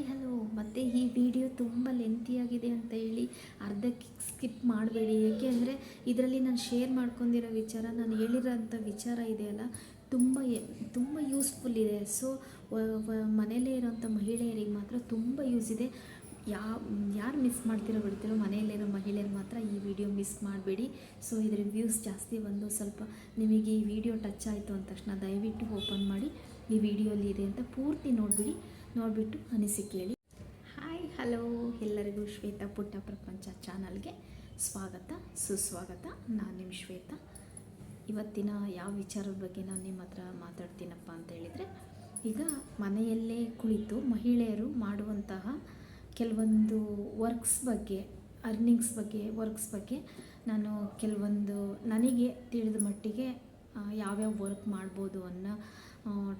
Hi hello ಮತ್ತು ಈ video ತುಂಬ ಲೆಂತಿಯಾಗಿದೆ ಅಂತ ಹೇಳಿ ಅರ್ಧಕ್ಕೆ ಸ್ಕಿಪ್ ಮಾಡಬೇಡಿ. ಏಕೆ ಅಂದರೆ ಇದರಲ್ಲಿ ನಾನು ಶೇರ್ ಮಾಡ್ಕೊಂಡಿರೋ ವಿಚಾರ, ನಾನು ಹೇಳಿರೋಂಥ ವಿಚಾರ ಇದೆಯಲ್ಲ ತುಂಬ ತುಂಬ ಯೂಸ್ಫುಲ್ ಇದೆ. ಸೊ ಮನೆಯಲ್ಲೇ ಇರೋಂಥ ಮಹಿಳೆಯರಿಗೆ ಮಾತ್ರ ತುಂಬ ಯೂಸ್ ಇದೆ. ಯಾ, ಯಾರು ಮಿಸ್ ಮಾಡ್ತಿರೋ ಬಿಡ್ತಿರೋ ಮನೆಯಲ್ಲಿರೋ ಮಹಿಳೆಯರು ಮಾತ್ರ ಈ ವಿಡಿಯೋ ಮಿಸ್ ಮಾಡಬೇಡಿ. ಸೊ ಇದರ ವ್ಯೂಸ್ ಜಾಸ್ತಿ ಬಂದು ಸ್ವಲ್ಪ ನಿಮಗೆ ಈ ವಿಡಿಯೋ ಟಚ್ ಆಯಿತು ಅಂದ ತಕ್ಷಣ ದಯವಿಟ್ಟು ಓಪನ್ ಮಾಡಿ. ಈ ವಿಡಿಯೋಲಿ ಇದೆ ಅಂತ ಪೂರ್ತಿ ನೋಡಿಬಿಡಿ. ನೋಡಿಬಿಟ್ಟು ಅನಿಸಿ ಕೇಳಿ. Hi, hello. ಎಲ್ಲರಿಗೂ ಶ್ವೇತಾ ಪುಟ್ಟ ಪ್ರಪಂಚ ಚಾನಲ್ಗೆ ಸ್ವಾಗತ, ಸುಸ್ವಾಗತ. ನಾನು ನಿಮ್ಮ ಶ್ವೇತಾ. ಇವತ್ತಿನ ಯಾವ ವಿಚಾರದ ಬಗ್ಗೆ ನಾನು ನಿಮ್ಮ ಹತ್ರ ಮಾತಾಡ್ತೀನಪ್ಪ ಅಂತ ಹೇಳಿದರೆ, ಈಗ ಮನೆಯಲ್ಲೇ ಕುಳಿತು ಮಹಿಳೆಯರು ಮಾಡುವಂತಹ ಕೆಲವೊಂದು ವರ್ಕ್ಸ್ ಬಗ್ಗೆ, ಅರ್ನಿಂಗ್ಸ್ ಬಗ್ಗೆ, ವರ್ಕ್ಸ್ ಬಗ್ಗೆ ನಾನು ಕೆಲವೊಂದು ನನಗೆ ತಿಳಿದ ಮಟ್ಟಿಗೆ ಯಾವ್ಯಾವ ವರ್ಕ್ ಮಾಡ್ಬೋದು ಅನ್ನೋ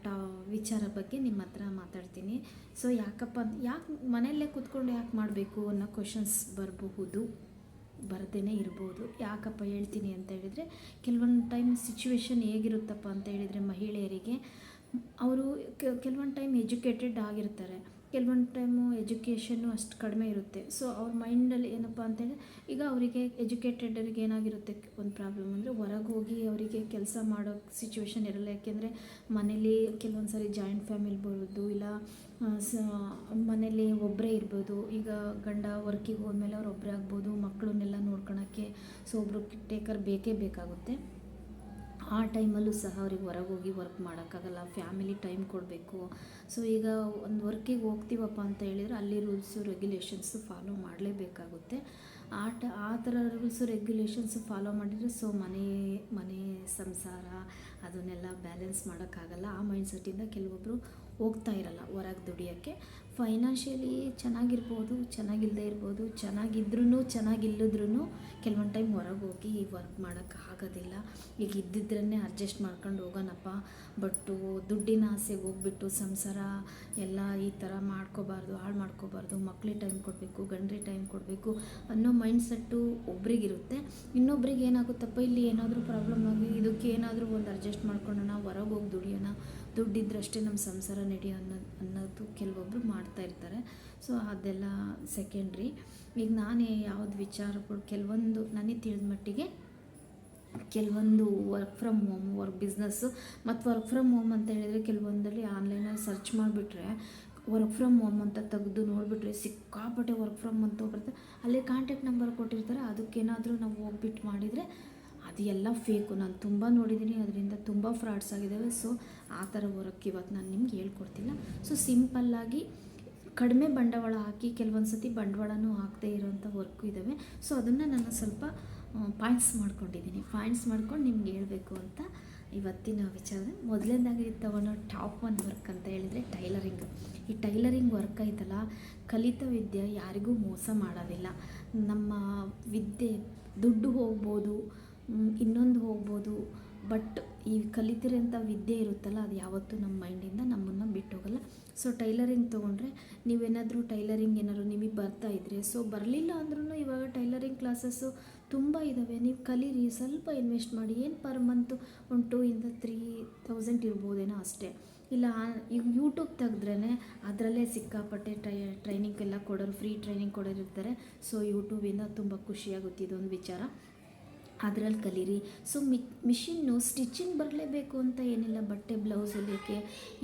ಟಾ, ವಿಚಾರ ಬಗ್ಗೆ ನಿಮ್ಮ ಹತ್ರ ಮಾತಾಡ್ತೀನಿ. ಸೊ ಯಾಕಪ್ಪ ಯಾಕೆ ಮನೆಯಲ್ಲೇ ಕೂತ್ಕೊಂಡು ಯಾಕೆ ಮಾಡಬೇಕು ಅನ್ನೋ ಕ್ವಶನ್ಸ್ ಬರಬಹುದು ಬರದೇ ಇರ್ಬೋದು. ಯಾಕಪ್ಪ ಹೇಳ್ತೀನಿ ಅಂತ ಹೇಳಿದರೆ, ಕೆಲವೊಂದು ಟೈಮ್ ಸಿಚುವೇಶನ್ ಹೇಗಿರುತ್ತಪ್ಪ ಅಂತ ಹೇಳಿದರೆ ಮಹಿಳೆಯರಿಗೆ, ಅವರು ಕೆಲವೊಂದು ಟೈಮ್ ಎಜುಕೇಟೆಡ್ ಆಗಿರ್ತಾರೆ. ಕೆಲವೊಂದು ಟೈಮು ಎಜುಕೇಷನ್ನು ಅಷ್ಟು ಕಡಿಮೆ ಇರುತ್ತೆ. ಸೊ ಅವ್ರ ಮೈಂಡಲ್ಲಿ ಏನಪ್ಪ ಅಂತೇಳಿ, ಈಗ ಅವರಿಗೆ ಎಜುಕೇಟೆಡರಿಗೆ ಏನಾಗಿರುತ್ತೆ ಒಂದು ಪ್ರಾಬ್ಲಮ್ ಅಂದರೆ ಹೊರಗೆ ಹೋಗಿ ಅವರಿಗೆ ಕೆಲಸ ಮಾಡೋ ಸಿಚುವೇಶನ್ ಇರಲ್ಲ. ಯಾಕೆಂದರೆ ಮನೇಲಿ ಕೆಲವೊಂದು ಸಾರಿ ಜಾಯಿಂಟ್ ಫ್ಯಾಮಿಲಿ ಬರೋದು, ಇಲ್ಲ ಸ, ಮನೇಲಿ ಒಬ್ಬರೇ ಇರ್ಬೋದು, ಈಗ ಗಂಡ ವರ್ಕಿಗೆ ಹೋದ್ಮೇಲೆ ಅವ್ರು ಒಬ್ಬರೇ ಆಗ್ಬೋದು ಮಕ್ಕಳನ್ನೆಲ್ಲ ನೋಡ್ಕೊಳಕ್ಕೆ ಸೊ ಒಬ್ಬರು ಟೇಕರ್ ಬೇಕೇ ಬೇಕಾಗುತ್ತೆ. ಆ ಟೈಮಲ್ಲೂ ಸಹ ಅವ್ರಿಗೆ ಹೊರಗೆ ಹೋಗಿ ವರ್ಕ್ ಮಾಡೋಕ್ಕಾಗಲ್ಲ ಫ್ಯಾಮಿಲಿ ಟೈಮ್ ಕೊಡಬೇಕು. ಸೊ ಈಗ ಒಂದು ವರ್ಕಿಗೆ ಹೋಗ್ತೀವಪ್ಪ ಅಂತ ಹೇಳಿದರೆ ಅಲ್ಲಿ ರೂಲ್ಸು ರೆಗ್ಯುಲೇಷನ್ಸು ಫಾಲೋ ಮಾಡಲೇಬೇಕಾಗುತ್ತೆ. ಆ ಟ, ಆ ಥರ ರೂಲ್ಸು ರೆಗ್ಯುಲೇಷನ್ಸು ಫಾಲೋ ಮಾಡಿದರೆ ಸೊ ಮನೆ ಮನೆ ಸಂಸಾರ ಅದನ್ನೆಲ್ಲ ಬ್ಯಾಲೆನ್ಸ್ ಮಾಡೋಕ್ಕಾಗಲ್ಲ. ಆ ಮೈಂಡ್ಸೆಟ್ಟಿಂದ ಕೆಲವೊಬ್ಬರು ಹೋಗ್ತಾ ಇರಲ್ಲ ಹೊರಗೆ ದುಡಿಯೋಕ್ಕೆ. ಫೈನಾನ್ಷಿಯಲಿ ಚೆನ್ನಾಗಿರ್ಬೋದು ಚೆನ್ನಾಗಿಲ್ಲದೆ ಇರ್ಬೋದು ಚೆನ್ನಾಗಿದ್ರೂ ಚೆನ್ನಾಗಿಲ್ಲದ್ರೂ ಕೆಲವೊಂದು ಟೈಮ್ ಹೊರಗೆ ಹೋಗಿ ವರ್ಕ್ ಮಾಡೋಕ್ಕೆ ಆಗೋದಿಲ್ಲ ಈಗ ಇದ್ದಿದ್ರನ್ನೇ ಅಡ್ಜಸ್ಟ್ ಮಾಡ್ಕೊಂಡು ಹೋಗೋಣಪ್ಪ. ಬಟ್ಟು ದುಡ್ಡಿನ ಆಸೆಗೆ ಹೋಗ್ಬಿಟ್ಟು ಸಂಸಾರ ಎಲ್ಲ ಈ ಥರ ಮಾಡ್ಕೋಬಾರ್ದು, ಹಾಳು ಮಾಡ್ಕೋಬಾರ್ದು, ಮಕ್ಳಿಗೆ ಟೈಮ್ ಕೊಡಬೇಕು, ಗಂಡ್ರಿಗೆ ಟೈಮ್ ಕೊಡಬೇಕು ಅನ್ನೋ ಮೈಂಡ್ಸೆಟ್ಟು ಒಬ್ರಿಗಿರುತ್ತೆ. ಇನ್ನೊಬ್ರಿಗೆ ಏನಾಗುತ್ತಪ್ಪ, ಇಲ್ಲಿ ಏನಾದರೂ ಪ್ರಾಬ್ಲಮ್ ಆಗಿ ಇದಕ್ಕೆ ಏನಾದರೂ ಒಂದು ಅಡ್ಜಸ್ಟ್ ಮಾಡ್ಕೊಳ್ಳೋಣ ಹೊರಗೆ ಹೋಗಿ ದುಡಿಯೋಣ. ದುಡ್ಡಿದ್ರಷ್ಟೇ ನಮ್ಮ ಸಂಸಾರ ನಡೆಯೋ ಅನ್ನೋದು ಅನ್ನೋದು ಕೆಲವೊಬ್ಬರು ಮಾಡ್ತಾ ಇರ್ತಾರೆ. ಸೊ ಅದೆಲ್ಲ ಸೆಕೆಂಡ್ರಿ ಈಗ ನಾನೇ ಯಾವ್ದು ವಿಚಾರಗಳು, ಕೆಲವೊಂದು ನನಗೆ ತಿಳಿದ ಮಟ್ಟಿಗೆ ಕೆಲವೊಂದು work from home work business ಮತ್ತು ವರ್ಕ್ ಫ್ರಮ್ ಹೋಮ್ ಅಂತ ಹೇಳಿದರೆ ಕೆಲವೊಂದಲ್ಲಿ ಆನ್ಲೈನಲ್ಲಿ ಸರ್ಚ್ ಮಾಡಿಬಿಟ್ರೆ ವರ್ಕ್ ಫ್ರಮ್ ಹೋಮ್ ಅಂತ ತೆಗೆದು ನೋಡಿಬಿಟ್ರೆ ಸಿಕ್ಕಾಪಟ್ಟೆ ವರ್ಕ್ ಫ್ರಮ್ ಅಂತ ಬರುತ್ತೆ ಅಲ್ಲೇ ಕಾಂಟ್ಯಾಕ್ಟ್ ನಂಬರ್ ಕೊಟ್ಟಿರ್ತಾರೆ, ಅದಕ್ಕೇನಾದರೂ ನಾವು ಹೋಗ್ಬಿಟ್ಟು ಮಾಡಿದರೆ ಅದು ಎಲ್ಲ ಫೇಕು ನಾನು ತುಂಬ ನೋಡಿದ್ದೀನಿ ಅದರಿಂದ ತುಂಬ ಫ್ರಾಡ್ಸ್ ಆಗಿದ್ದಾವೆ ಸೊ ಆ ಥರ ವರ್ಕ್ ಇವತ್ತು ನಾನು ನಿಮ್ಗೆ ಹೇಳ್ಕೊಡ್ತಿಲ್ಲ. ಸೊ ಸಿಂಪಲ್ಲಾಗಿ ಕಡಿಮೆ ಬಂಡವಾಳ ಹಾಕಿ ಕೆಲವೊಂದು ಸತಿ ಬಂಡವಾಳನೂ ಹಾಕದೇ ಇರೋವಂಥ ವರ್ಕು ಇದ್ದಾವೆ ಸೊ ಅದನ್ನು ನಾನು ಸ್ವಲ್ಪ ಪಾಯಿಂಟ್ಸ್ ಮಾಡ್ಕೊಂಡಿದ್ದೀನಿ ಪಾಯಿಂಟ್ಸ್ ಮಾಡ್ಕೊಂಡು ನಿಮ್ಗೆ ಹೇಳಬೇಕು ಅಂತ ಇವತ್ತಿನ ವಿಚಾರ ಮೊದಲನೇದಾಗಿ ತಗೊಳ್ಳೋ ಟಾಪ್ ಒನ್ ವರ್ಕ್ ಅಂತ ಹೇಳಿದರೆ ಟೈಲರಿಂಗ್ ಈ ಟೈಲರಿಂಗ್ ವರ್ಕ್ ಐತಲ್ಲ, ಕಲಿತ ವಿದ್ಯೆ ಯಾರಿಗೂ ಮೋಸ ಮಾಡೋದಿಲ್ಲ. ನಮ್ಮ ವಿದ್ಯೆ ದುಡ್ಡು ಹೋಗ್ಬೋದು ಇನ್ನೊಂದು ಹೋಗ್ಬೋದು ಬಟ್ ಈ ಕಲಿತಿರೋಂಥ ವಿದ್ಯೆ ಇರುತ್ತಲ್ಲ, ಅದು ಯಾವತ್ತೂ ನಮ್ಮ ಮೈಂಡಿಂದ ನಮ್ಮನ್ನು ಬಿಟ್ಟು ಹೋಗಲ್ಲ ಸೊ ಟೈಲರಿಂಗ್ ತೊಗೊಂಡ್ರೆ ನೀವೇನಾದರೂ ಟೈಲರಿಂಗ್ ಏನಾದ್ರು ನಿಮಗೆ ಬರ್ತಾ ಇದ್ರೆ ಸೊ ಬರಲಿಲ್ಲ ಅಂದ್ರೂ ಇವಾಗ ಟೈಲರಿಂಗ್ ಕ್ಲಾಸಸ್ಸು ತುಂಬ ಇದ್ದಾವೆ ನೀವು ಕಲೀರಿ, ಸ್ವಲ್ಪ ಇನ್ವೆಸ್ಟ್ ಮಾಡಿ. ಏನು ಪರ್ ಮಂತು ಒಂದು ಟೂ ಇಂದ ತ್ರೀ ತೌಸಂಡ್ ಇರ್ಬೋದೇನೋ ಅಷ್ಟೇ. ಇಲ್ಲ, ಈಗ ಯೂಟ್ಯೂಬ್ ತೆಗೆದ್ರೇ ಅದರಲ್ಲೇ ಸಿಕ್ಕಾಪಟ್ಟೆ ಟ್ರೈ ಟ್ರೈನಿಂಗ್ ಎಲ್ಲ ಕೊಡೋರು ಫ್ರೀ ಟ್ರೈನಿಂಗ್ ಕೊಡೋರು ಇರ್ತಾರೆ ಸೊ ಯೂಟ್ಯೂಬಿಂದ ತುಂಬ ಖುಷಿಯಾಗುತ್ತೆ ಇದೊಂದು ವಿಚಾರ. ಅದರಲ್ಲಿ ಕಲೀರಿ. ಸೊ ಮಿ, ಮಿಷಿನ್ನು ಸ್ಟಿಚಿಂಗ್ ಬರಲೇಬೇಕು ಅಂತ ಏನಿಲ್ಲ, ಬಟ್ಟೆ, ಬ್ಲೌಸ್ ಹೊಲಿಯೋಕ್ಕೆ,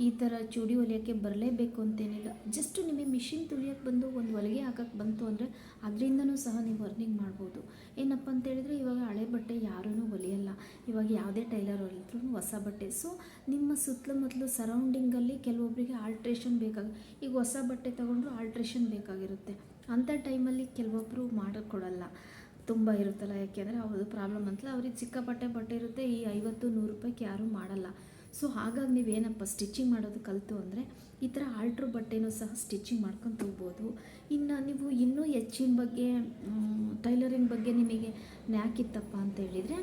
ಈ ಥರ ಚೂಡಿ ಹೊಲಿಯೋಕ್ಕೆ ಬರಲೇಬೇಕು ಅಂತೇನಿಲ್ಲ. ಜಸ್ಟ್ ನಿಮಗೆ ಮಿಷಿನ್ ತುಳಿಯೋಕ್ಕೆ ಬಂದು, ಒಂದು ಹೊಲಿಗೆ ಹಾಕಕ್ಕೆ ಬಂತು ಅಂದರೆ ಅದರಿಂದನೂ ಸಹ ನೀವು ಅರ್ನಿಂಗ್ ಮಾಡ್ಬೋದು. ಏನಪ್ಪ ಅಂತ ಹೇಳಿದರೆ, ಇವಾಗ ಹಳೆ ಬಟ್ಟೆ ಯಾರೂ ಹೊಲಿಯಲ್ಲ. ಇವಾಗ ಯಾವುದೇ ಟೈಲರ್ ಹೊಲಿದ್ರು ಹೊಸ ಬಟ್ಟೆ. ಸೊ ನಿಮ್ಮ ಸುತ್ತಮುತ್ತಲು ಸರೌಂಡಿಂಗಲ್ಲಿ ಕೆಲವೊಬ್ಬರಿಗೆ ಆಲ್ಟ್ರೇಷನ್ ಬೇಕಾಗ, ಈಗ ಹೊಸ ಬಟ್ಟೆ ತೊಗೊಂಡ್ರು ಆಲ್ಟ್ರೇಷನ್ ಬೇಕಾಗಿರುತ್ತೆ. ಅಂಥ ಟೈಮಲ್ಲಿ ಕೆಲವೊಬ್ಬರು ಮಾಡಿಕೊಡಲ್ಲ ತುಂಬ ಇರುತ್ತಲ್ಲ ಯಾಕೆಂದರೆ ಅವ್ರದ್ದು ಪ್ರಾಬ್ಲಮ್ ಅಂತಲ್ಲ, ಅವ್ರಿಗೆ ಸಿಕ್ಕಾಪಟ್ಟೆ ಬಟ್ಟೆ ಇರುತ್ತೆ, ಈ ಐವತ್ತು ನೂರು ರೂಪಾಯಿಗೆ ಯಾರೂ ಮಾಡಲ್ಲ. ಸೊ ಹಾಗಾಗಿ ನೀವೇನಪ್ಪ ಸ್ಟಿಚಿಂಗ್ ಮಾಡೋದು ಕಲಿತು ಅಂದರೆ, ಈ ಥರ ಆಲ್ಟ್ರ್ ಬಟ್ಟೆನೂ ಸಹ ಸ್ಟಿಚಿಂಗ್ ಮಾಡ್ಕೊಂಡು ಹೋಗ್ಬೋದು ಇನ್ನು ನೀವು ಇನ್ನೂ ಹೆಚ್ಚಿನ ಬಗ್ಗೆ ಟೈಲರಿಂಗ್ ಬಗ್ಗೆ ನಿಮಗೆ ನ್ಯಾಕಿತ್ತಪ್ಪ ಅಂತ ಹೇಳಿದರೆ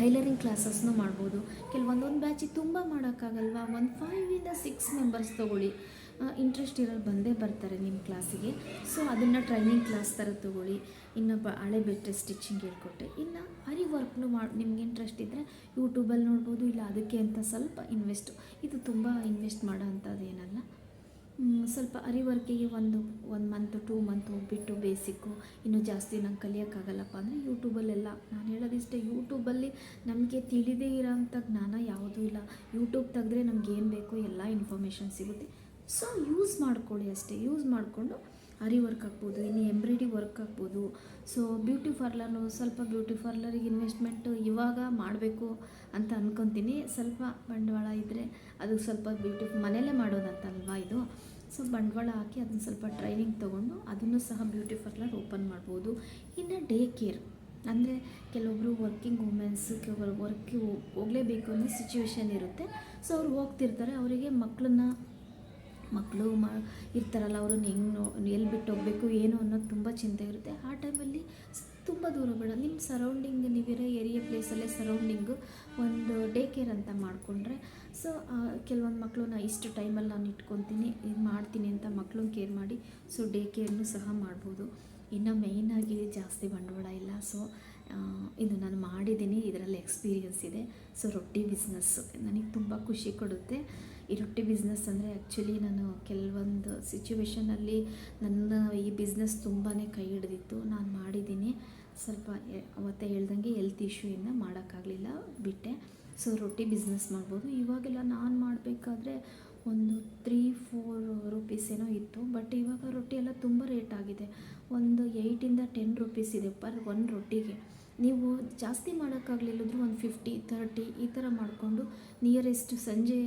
ಟೈಲರಿಂಗ್ ಕ್ಲಾಸಸ್ನೂ ಮಾಡ್ಬೋದು. ಕೆಲವೊಂದೊಂದು ಬ್ಯಾಚಿಗೆ ತುಂಬ ಮಾಡೋಕ್ಕಾಗಲ್ವಾ? ಒಂದು ಫೈವಿಂದ ಸಿಕ್ಸ್ ಮೆಂಬರ್ಸ್ ತೊಗೊಳ್ಳಿ. ಇಂಟ್ರೆಸ್ಟ್ ಇರೋರು ಬಂದೇ ಬರ್ತಾರೆ ನಿಮ್ಮ ಕ್ಲಾಸಿಗೆ ಸೊ ಅದನ್ನು ಟ್ರೈನಿಂಗ್ ಕ್ಲಾಸ್ ಥರ ತೊಗೊಳ್ಳಿ. ಇನ್ನು ಬ, ಹಳೆ ಬೆಟ್ಟೆ ಸ್ಟಿಚಿಂಗ್ ಹೇಳ್ಕೊಟ್ಟೆ. ಇನ್ನು ಅರಿ ವರ್ಕ್ನು ಮಾಡಿ, ನಿಮ್ಗೆ ಇಂಟ್ರೆಸ್ಟ್ ಇದ್ದರೆ ಯೂಟ್ಯೂಬಲ್ಲಿ ನೋಡ್ಬೋದು, ಇಲ್ಲ ಅದಕ್ಕೆ ಅಂತ ಸ್ವಲ್ಪ ಇನ್ವೆಸ್ಟ್ ಇದು ತುಂಬ ಇನ್ವೆಸ್ಟ್ ಮಾಡೋ ಅಂಥದ್ದೇನಲ್ಲ ಸ್ವಲ್ಪ ಸ್ವಲ್ಪ ಅರಿವರ್ಕಿಗೆ ಒಂದು ಒಂದು ಮಂತ್ ಟೂ ಮಂತ್ ಹೋಗ್ಬಿಟ್ಟು ಬೇಸಿಕ್ಕು ಇನ್ನೂ ಜಾಸ್ತಿ ನಂಗೆ ಕಲಿಯೋಕ್ಕಾಗಲ್ಲಪ್ಪ ಅಂದರೆ ಯೂಟ್ಯೂಬಲ್ಲೆಲ್ಲ ನಾನು ಹೇಳೋದಿಷ್ಟೇ ಯೂಟ್ಯೂಬಲ್ಲಿ ನಮಗೆ ತಿಳಿದೇ ಇರೋಂಥ ಜ್ಞಾನ ಯಾವುದೂ ಇಲ್ಲ. ಯೂಟ್ಯೂಬ್ ತೆಗೆದ್ರೆ ನಮ್ಗೆ ಏನು ಬೇಕೋ ಎಲ್ಲ ಇನ್ಫಾರ್ಮೇಷನ್ ಸಿಗುತ್ತೆ. ಸೊ ಯೂಸ್ ಮಾಡ್ಕೊಳ್ಳಿ ಅಷ್ಟೇ. ಯೂಸ್ ಮಾಡಿಕೊಂಡು ಅರಿ ವರ್ಕ್ ಆಗ್ಬೋದು, ಇನ್ನು ಎಂಬ್ರಾಯ್ಡ್ರಿ ವರ್ಕ್ ಆಗ್ಬೋದು. ಸೊ ಬ್ಯೂಟಿ ಪಾರ್ಲರ್ನು ಸ್ವಲ್ಪ ಬ್ಯೂಟಿ ಪಾರ್ಲರಿಗೆ ಇನ್ವೆಸ್ಟ್ಮೆಂಟು ಇವಾಗ ಮಾಡಬೇಕು ಅಂತ ಅಂದ್ಕೊತೀನಿ ಸ್ವಲ್ಪ ಬಂಡವಾಳ ಇದ್ದರೆ ಅದು ಸ್ವಲ್ಪ ಬ್ಯೂಟಿ ಮನೆಯಲ್ಲೇ ಮಾಡೋದಂತಲ್ವಾ ಇದು? ಸೊ ಬಂಡವಾಳ ಹಾಕಿ ಅದನ್ನ ಸ್ವಲ್ಪ ಟ್ರೈನಿಂಗ್ ತೊಗೊಂಡು ಅದನ್ನು ಸಹ ಬ್ಯೂಟಿ ಪಾರ್ಲರ್ ಓಪನ್ ಮಾಡ್ಬೋದು. ಇನ್ನು ಡೇ ಕೇರ್ ಅಂದರೆ ಕೆಲವೊಬ್ಬರು ವರ್ಕಿಂಗ್ ವುಮೆನ್ಸ್ ಕೆಲವರು ವರ್ಕ್ ಹೋಗಲೇಬೇಕು ಅನ್ನೋ ಸಿಚುವೇಶನ್ ಇರುತ್ತೆ. ಸೊ ಅವ್ರು ಹೋಗ್ತಿರ್ತಾರೆ. ಅವರಿಗೆ ಮಕ್ಕಳನ್ನ ಮಕ್ಕಳು ಮ ಇರ್ತಾರಲ್ಲ, ಅವ್ರನ್ನ ಹೆಂಗೆ ನೋ ಎಲ್ಲಿ ಬಿಟ್ಟು ಹೋಗಬೇಕು, ಏನು ಅನ್ನೋದು ತುಂಬ ಚಿಂತೆ ಇರುತ್ತೆ. ಆ ಟೈಮಲ್ಲಿ ತುಂಬ ದೂರ ಬೇಡ. ನಿಮ್ಮ ಸರೌಂಡಿಂಗ್ ನೀವಿರೋ ಏರಿಯಾ ಪ್ಲೇಸಲ್ಲೇ ಸರೌಂಡಿಂಗು ಒಂದು ಡೇ ಕೇರ್ ಅಂತ ಮಾಡಿಕೊಂಡ್ರೆ ಸೊ ಕೆಲವೊಂದು ಮಕ್ಕಳನ್ನ ಇಷ್ಟು ಟೈಮಲ್ಲಿ ನಾನು ಇಟ್ಕೊತೀನಿ, ಇದು ಮಾಡ್ತೀನಿ ಅಂತ ಮಕ್ಕಳು ಕೇರ್ ಮಾಡಿ ಸೊ ಡೇ ಕೇರ್ನು ಸಹ ಮಾಡ್ಬೋದು. ಇನ್ನು ಮೇಯ್ನಾಗಿ ಜಾಸ್ತಿ ಬಂಡವಾಳ ಇಲ್ಲ ಸೊ ಇದು ನಾನು ಮಾಡಿದ್ದೀನಿ, ಇದರಲ್ಲಿ ಎಕ್ಸ್ಪೀರಿಯನ್ಸ್ ಇದೆ. ಸೊ ರೊಟ್ಟಿ ಬಿಸ್ನೆಸ್ಸು ನನಗೆ ತುಂಬ ಖುಷಿ ಕೊಡುತ್ತೆ. ಈ ರೊಟ್ಟಿ ಬಿಸ್ನೆಸ್ ಅಂದರೆ ಆ್ಯಕ್ಚುಲಿ ನಾನು ಕೆಲವೊಂದು ಸಿಚುವೇಷನಲ್ಲಿ ನನ್ನ ಈ ಬಿಸ್ನೆಸ್ ತುಂಬಾ ಕೈ ಹಿಡಿದಿತ್ತು. ನಾನು ಮಾಡಿದ್ದೀನಿ. ಸ್ವಲ್ಪ ಅವತ್ತೇ ಹೇಳ್ದಂಗೆ ಹೆಲ್ತ್ ಇಶ್ಯೂಯಿಂದ ಮಾಡೋಕ್ಕಾಗಲಿಲ್ಲ, ಬಿಟ್ಟೆ. ಸೊ ರೊಟ್ಟಿ ಬಿಸ್ನೆಸ್ ಮಾಡ್ಬೋದು. ಇವಾಗೆಲ್ಲ ನಾನು ಮಾಡಬೇಕಾದ್ರೆ ಒಂದು ತ್ರೀ ಫೋರ್ ರುಪೀಸ್ ಏನೋ ಇತ್ತು. ಬಟ್ ಇವಾಗ ರೊಟ್ಟಿ ಎಲ್ಲ ತುಂಬ ರೇಟ್ ಆಗಿದೆ. ಒಂದು ಏಯ್ಟಿಂದ ಟೆನ್ ರುಪೀಸ್ ಇದೆ ಪರ್ ಒನ್ ರೊಟ್ಟಿಗೆ. ನೀವು ಜಾಸ್ತಿ ಮಾಡೋಕ್ಕಾಗಲಿಲ್ಲದ್ರು ಒಂದು ಫಿಫ್ಟಿ ತರ್ಟಿ ಈ ಥರ ಮಾಡಿಕೊಂಡು ನಿಯರೆಸ್ಟ್ ಸಂಜೆ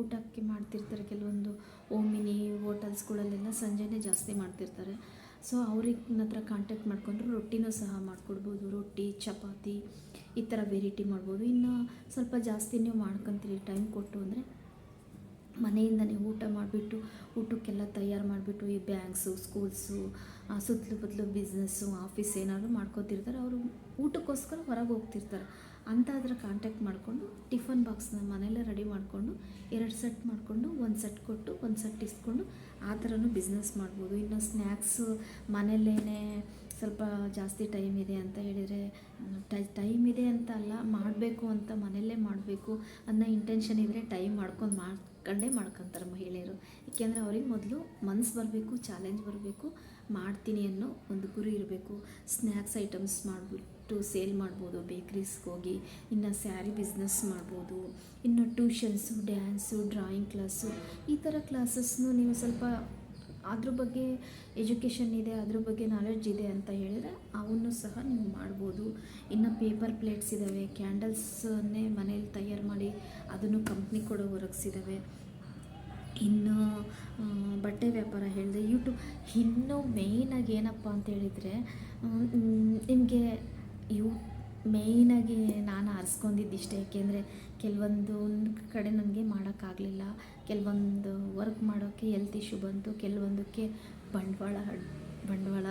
ಊಟಕ್ಕೆ ಮಾಡ್ತಿರ್ತಾರೆ. ಕೆಲವೊಂದು ಓಮಿನಿ ಹೋಟೆಲ್ಸ್ಗಳಲ್ಲೆಲ್ಲ ಸಂಜೆನೇ ಜಾಸ್ತಿ ಮಾಡ್ತಿರ್ತಾರೆ. ಸೊ ಅವ್ರಿಗೆ ಹತ್ರ ಕಾಂಟ್ಯಾಕ್ಟ್ ಮಾಡಿಕೊಂಡ್ರೆ ರೊಟ್ಟಿನೂ ಸಹ ಮಾಡಿಕೊಡ್ಬೋದು. ರೊಟ್ಟಿ, ಚಪಾತಿ ಈ ಥರ ವೆರೈಟಿ ಮಾಡ್ಬೋದು. ಇನ್ನು ಸ್ವಲ್ಪ ಜಾಸ್ತಿ ನೀವು ಮಾಡ್ಕೊತೀರಿ ಟೈಮ್ ಕೊಟ್ಟು ಅಂದರೆ ಮನೆಯಿಂದನೇ ಊಟ ಮಾಡಿಬಿಟ್ಟು, ಊಟಕ್ಕೆಲ್ಲ ತಯಾರು ಮಾಡಿಬಿಟ್ಟು ಈ ಬ್ಯಾಂಕ್ಸು ಸ್ಕೂಲ್ಸು ಸುತ್ತಲೂ ಬದಲು ಬಿಸ್ನೆಸ್ಸು ಆಫೀಸ್ ಏನಾದರೂ ಮಾಡ್ಕೊತಿರ್ತಾರೆ. ಅವರು ಊಟಕ್ಕೋಸ್ಕರ ಹೊರಗೆ ಹೋಗ್ತಿರ್ತಾರೆ. ಅಂಥದ್ರ ಕಾಂಟ್ಯಾಕ್ಟ್ ಮಾಡಿಕೊಂಡು ಟಿಫನ್ ಬಾಕ್ಸ್ನ ಮನೆಯಲ್ಲೇ ರೆಡಿ ಮಾಡಿಕೊಂಡು, ಎರಡು ಸೆಟ್ ಮಾಡಿಕೊಂಡು, ಒಂದು ಸೆಟ್ ಕೊಟ್ಟು, ಒಂದು ಸೆಟ್ ಇಸ್ಕೊಂಡು, ಆ ಥರನೂ ಬಿಸ್ನೆಸ್ ಮಾಡ್ಬೋದು. ಇನ್ನು ಸ್ನ್ಯಾಕ್ಸು ಮನೆಯಲ್ಲೇ ಸ್ವಲ್ಪ ಜಾಸ್ತಿ ಟೈಮ್ ಇದೆ ಅಂತ ಹೇಳಿದರೆ ಟೈ ಟೈಮ್ ಇದೆ ಅಂತ ಅಲ್ಲ, ಮಾಡಬೇಕು ಅಂತ ಮನೆಯಲ್ಲೇ ಮಾಡಬೇಕು ಅನ್ನೋ ಇಂಟೆನ್ಷನ್ ಇದ್ದರೆ ಟೈಮ್ ಮಾಡ್ಕೊಂಡು ಮಾಡ್ಕೊಂಡೇ ಮಾಡ್ಕೊತಾರೆ ಮಹಿಳೆಯರು. ಏಕೆಂದರೆ ಅವ್ರಿಗೆ ಮೊದಲು ಮನ್ಸು ಬರಬೇಕು ಚಾಲೆಂಜ್ ಬರಬೇಕು, ಮಾಡ್ತೀನಿ ಅನ್ನೋ ಒಂದು ಗುರಿ ಇರಬೇಕು. ಸ್ನ್ಯಾಕ್ಸ್ ಐಟಮ್ಸ್ ಮಾಡಿಬಿಟ್ಟು ಸೇಲ್ ಮಾಡ್ಬೋದು ಬೇಕ್ರೀಸ್ಗೆ ಹೋಗಿ, ಇನ್ನು ಸ್ಯಾರಿ ಬಿಸ್ನೆಸ್ ಮಾಡ್ಬೋದು, ಇನ್ನು ಟ್ಯೂಷನ್ಸು ಡ್ಯಾನ್ಸು ಡ್ರಾಯಿಂಗ್ ಕ್ಲಾಸು ಈ ಥರ ಕ್ಲಾಸಸ್ನು ನೀವು ಸ್ವಲ್ಪ ಅದ್ರ ಬಗ್ಗೆ ಎಜುಕೇಷನ್ ಇದೆ, ಅದ್ರ ಬಗ್ಗೆ ನಾಲೆಡ್ಜ್ ಇದೆ ಅಂತ ಹೇಳಿದ್ರೆ ಅವನ್ನು ಸಹ ನೀವು ಮಾಡ್ಬೋದು. ಇನ್ನು ಪೇಪರ್ ಪ್ಲೇಟ್ಸ್ ಇದ್ದಾವೆ ಕ್ಯಾಂಡಲ್ಸನ್ನೇ ಮನೇಲಿ ತಯಾರು ಮಾಡಿ ಅದನ್ನು ಕಂಪ್ನಿ ಕೂಡ ವರ್ಕ್ಸ್ ಇದ್ದಾವೆ ಇನ್ನು ಬಟ್ಟೆ ವ್ಯಾಪಾರ ಹೇಳಿದೆ ಯೂಟ್ಯೂಬ್ ಇನ್ನೂ ಮೇಯ್ನಾಗಿ ಏನಪ್ಪ ಅಂತ ಹೇಳಿದರೆ ನಿಮಗೆ ಯೂ ಮೇಯ್ನಾಗಿ ನಾನು ಆರಿಸ್ಕೊಂಡಿದ್ದಿಷ್ಟೇ ಏಕೆಂದರೆ ಕೆಲವೊಂದು ಕಡೆ ನನಗೆ ಮಾಡೋಕ್ಕಾಗಲಿಲ್ಲ. ಕೆಲವೊಂದು ವರ್ಕ್ ಮಾಡೋಕ್ಕೆ ಹೆಲ್ತ್ ಇಶ್ಯೂ ಬಂತು, ಕೆಲವೊಂದಕ್ಕೆ ಬಂಡವಾಳ ಬಂಡವಾಳ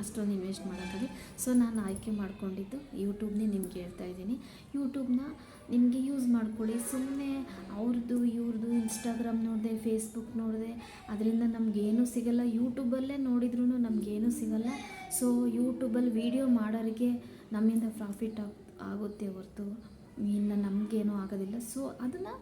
ಅಷ್ಟೊಂದು ಇನ್ವೆಸ್ಟ್ ಮಾಡೋಕ್ಕಾಗಿ ಸೊ ನಾನು ಆಯ್ಕೆ ಮಾಡ್ಕೊಂಡಿದ್ದು ಯೂಟ್ಯೂಬ್ನೇ ನಿಮ್ಗೆ ಹೇಳ್ತಾ ಇದ್ದೀನಿ. ಯೂಟ್ಯೂಬ್ನ ನಿಮಗೆ ಯೂಸ್ ಮಾಡ್ಕೊಳ್ಳಿ. ಸುಮ್ಮನೆ ಅವ್ರದ್ದು ಇವ್ರದ್ದು ಇನ್ಸ್ಟಾಗ್ರಾಮ್ ನೋಡಿದೆ ಫೇಸ್ಬುಕ್ ನೋಡಿದೆ, ಅದರಿಂದ ನಮಗೇನೂ ಸಿಗಲ್ಲ. ಯೂಟ್ಯೂಬಲ್ಲೇ ನೋಡಿದ್ರೂ ನಮಗೇನೂ ಸಿಗಲ್ಲ. ಸೊ ಯೂಟ್ಯೂಬಲ್ಲಿ ವೀಡಿಯೋ ಮಾಡೋರಿಗೆ ನಮ್ಮಿಂದ ಪ್ರಾಫಿಟ್ ಆಗ, ಆಗುತ್ತೆ ಹೊರ್ತು. ಇನ್ನು ನಮಗೇನೂ ಆಗೋದಿಲ್ಲ. ಸೊ ಅದನ್ನು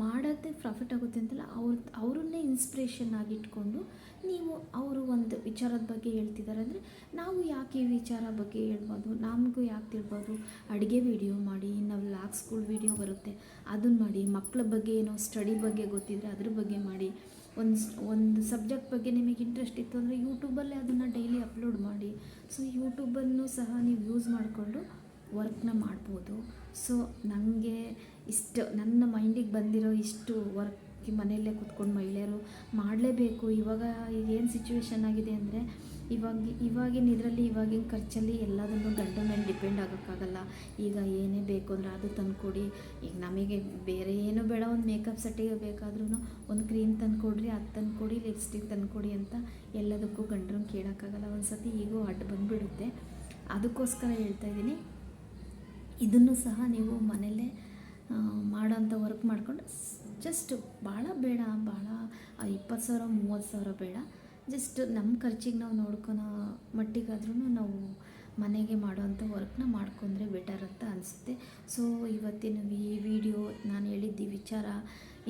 ಮಾಡೋದೇ ಪ್ರಾಫಿಟ್ ಆಗುತ್ತೆ ಅಂತಲ್ಲ, ಅವ್ರ, ಅವರನ್ನೇ ಇನ್ಸ್ಪಿರೇಷನ್ ಆಗಿಟ್ಕೊಂಡು ನೀವು ಅವರು ಒಂದು ವಿಚಾರದ ಬಗ್ಗೆ ಹೇಳ್ತಿದ್ದಾರೆ ಅಂದರೆ, ನಾವು ಯಾಕೆ ಈ ವಿಚಾರ ಬಗ್ಗೆ ಹೇಳ್ಬೋದು? ನಮಗೂ ಯಾಕೆ ತಿಳ್ಬೋದು? ಅಡುಗೆ ವಿಡಿಯೋ ಮಾಡಿ, ಇನ್ನು ವ್ಲಾಗ್ಸ್ಗಳು ವಿಡಿಯೋ ಬರುತ್ತೆ. ಅದನ್ನ ಮಾಡಿ ಮಕ್ಕಳ ಬಗ್ಗೆ ಏನೋ ಸ್ಟಡಿ ಬಗ್ಗೆ ಗೊತ್ತಿದ್ದರೆ ಅದ್ರ ಬಗ್ಗೆ ಮಾಡಿ. ಒಂದು ಒಂದು ಸಬ್ಜೆಕ್ಟ್ ಬಗ್ಗೆ ನಿಮಗೆ ಇಂಟ್ರೆಸ್ಟ್ ಇತ್ತು ಅಂದರೆ ಯೂಟ್ಯೂಬಲ್ಲೇ ಅದನ್ನು ಡೈಲಿ ಅಪ್ಲೋಡ್ ಮಾಡಿ. ಸೊ ಯೂಟ್ಯೂಬನ್ನು ಸಹ ನೀವು ಯೂಸ್ ಮಾಡಿಕೊಂಡು ವರ್ಕ್ನ ಮಾಡ್ಬೋದು. ಸೊ ನನಗೆ ಇಷ್ಟು, ನನ್ನ ಮೈಂಡಿಗೆ ಬಂದಿರೋ ಇಷ್ಟು ವರ್ಕ್ ಮನೆಯಲ್ಲೇ ಕೂತ್ಕೊಂಡು ಮಹಿಳೆಯರು ಮಾಡಲೇಬೇಕು. ಇವಾಗ ಏನು ಸಿಚುವೇಶನ್ ಆಗಿದೆ ಅಂದರೆ ಇವಾಗ, ಇವಾಗಿನ ಇದರಲ್ಲಿ ಇವಾಗಿನ ಖರ್ಚಲ್ಲಿ ಎಲ್ಲದನ್ನು ಗಂಡ ಮೇಲೆ ಡಿಪೆಂಡ್ ಆಗೋಕ್ಕಾಗಲ್ಲ. ಈಗ ಏನೇ ಬೇಕು ಅಂದರೆ ಅದು ತಂದುಕೊಡಿ. ಈಗ ನಮಗೆ ಬೇರೆ ಏನು ಬೇಡ, ಒಂದು ಮೇಕಪ್ ಸೆಟ್ಟಿಗೆ ಬೇಕಾದ್ರೂ ಒಂದು ಕ್ರೀಮ್ ತಂದುಕೊಡ್ರಿ, ಅದು ತಂದುಕೊಡಿ, ಲಿಪ್ಸ್ಟಿಕ್ ತಂದುಕೊಡಿ ಅಂತ ಎಲ್ಲದಕ್ಕೂ ಗಂಡ್ರನ್ನ ಕೇಳೋಕ್ಕಾಗಲ್ಲ. ಒಂದು ಸತಿ ಈಗೂ ಅಡ್ಡ ಬಂದುಬಿಡುತ್ತೆ. ಅದಕ್ಕೋಸ್ಕರ ಹೇಳ್ತಾ ಇದ್ದೀನಿ, ಇದನ್ನು ಸಹ ನೀವು ಮನೆಯಲ್ಲೇ ಮಾಡೋಂಥ ವರ್ಕ್ ಮಾಡಿಕೊಂಡು, ಜಸ್ಟ್ ಭಾಳ ಬೇಡ, ಭಾಳ ಇಪ್ಪತ್ತು ಸಾವಿರ, ಮೂವತ್ತು ಸಾವಿರ ಬೇಡ. ಜಸ್ಟ್ ನಮ್ಮ ಖರ್ಚಿಗೆ ನಾವು ನೋಡ್ಕೊಳೋ ಮಟ್ಟಿಗಾದ್ರೂ ನಾವು ಮನೆಗೆ ಮಾಡೋವಂಥ ವರ್ಕ್ನ ಮಾಡ್ಕೊಂಡ್ರೆ ಬೆಟರ್ ಅಂತ ಅನಿಸುತ್ತೆ. ಸೊ ಇವತ್ತಿನ ಈ ವಿಡಿಯೋ ನಾನು ಹೇಳಿದ್ದು ಈ ವಿಚಾರ,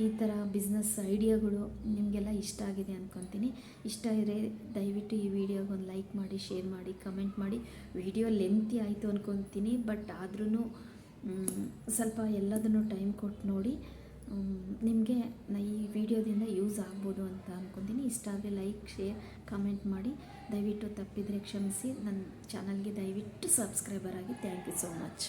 ಈ ಥರ ಬಿಸ್ನೆಸ್ ಐಡಿಯಾಗಳು ನಿಮಗೆಲ್ಲ ಇಷ್ಟ ಆಗಿದೆ ಅಂದ್ಕೊತೀನಿ ಇಷ್ಟ ಇದ್ರೆ ದಯವಿಟ್ಟು ಈ ವಿಡಿಯೋಗೆ ಒಂದು ಲೈಕ್ ಮಾಡಿ ಶೇರ್ ಮಾಡಿ ಕಮೆಂಟ್ ಮಾಡಿ. ವಿಡಿಯೋ ಲೆಂತಿ ಆಯಿತು ಅಂದ್ಕೊತೀನಿ ಬಟ್ ಆದ್ರೂ ಸ್ವಲ್ಪ ಎಲ್ಲದನ್ನು ಟೈಮ್ ಕೊಟ್ಟು ನೋಡಿ. ನಿಮಗೆ ಈ ವಿಡಿಯೋದಿಂದ ಯೂಸ್ ಆಗ್ಬೋದು ಅಂತ ಅಂದ್ಕೊತೀನಿ ಇಷ್ಟ ಆದರೆ ಲೈಕ್ ಶೇರ್ ಕಮೆಂಟ್ ಮಾಡಿ. ದಯವಿಟ್ಟು ತಪ್ಪಿದರೆ ಕ್ಷಮಿಸಿ. ನನ್ನ ಚಾನಲ್ಗೆ ದಯವಿಟ್ಟು ಸಬ್ಸ್ಕ್ರೈಬರ್ ಆಗಿ. Thank you so much